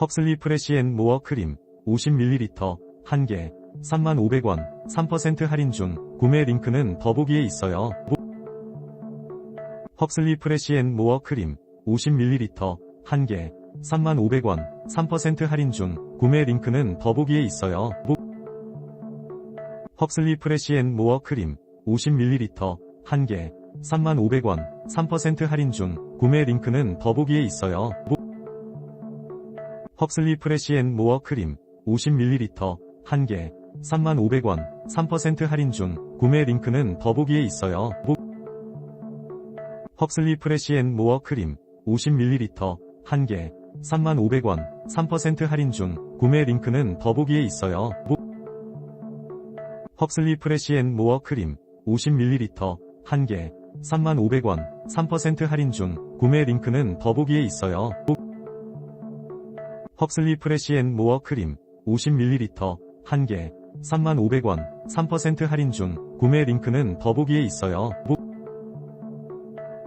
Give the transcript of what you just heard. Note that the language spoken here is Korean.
헉슬리 프레시 앤 모어 크림 50ml 1개 3500원 3% 할인 중 구매 링크는 더보기에 있어요. 헉슬리 프레시 앤 모어 크림 50ml 1개 3500원 3% 할인 중 구매 링크는 더보기에 있어요. 헉슬리 프레시 앤 모어 크림 50ml 1개 3500원 3% 할인 중 구매 링크는 더보기에 있어요. 헉슬리 프레시 앤 모어 크림 50ml 1개 3500원 3% 할인 중 구매 링크는 더보기에 있어요. 헉슬리 프레시 앤 모어 크림 50ml 1개 3500원 3% 할인 중 구매 링크는 더보기에 있어요. 헉슬리 프레시 앤 모어 크림 50ml 1개 3500원 3% 할인 중 구매 링크는 더보기에 있어요. 헉슬리 프레시 앤 모어 크림 50ml 1개 3500원 3% 할인 중 구매 링크는 더보기에 있어요.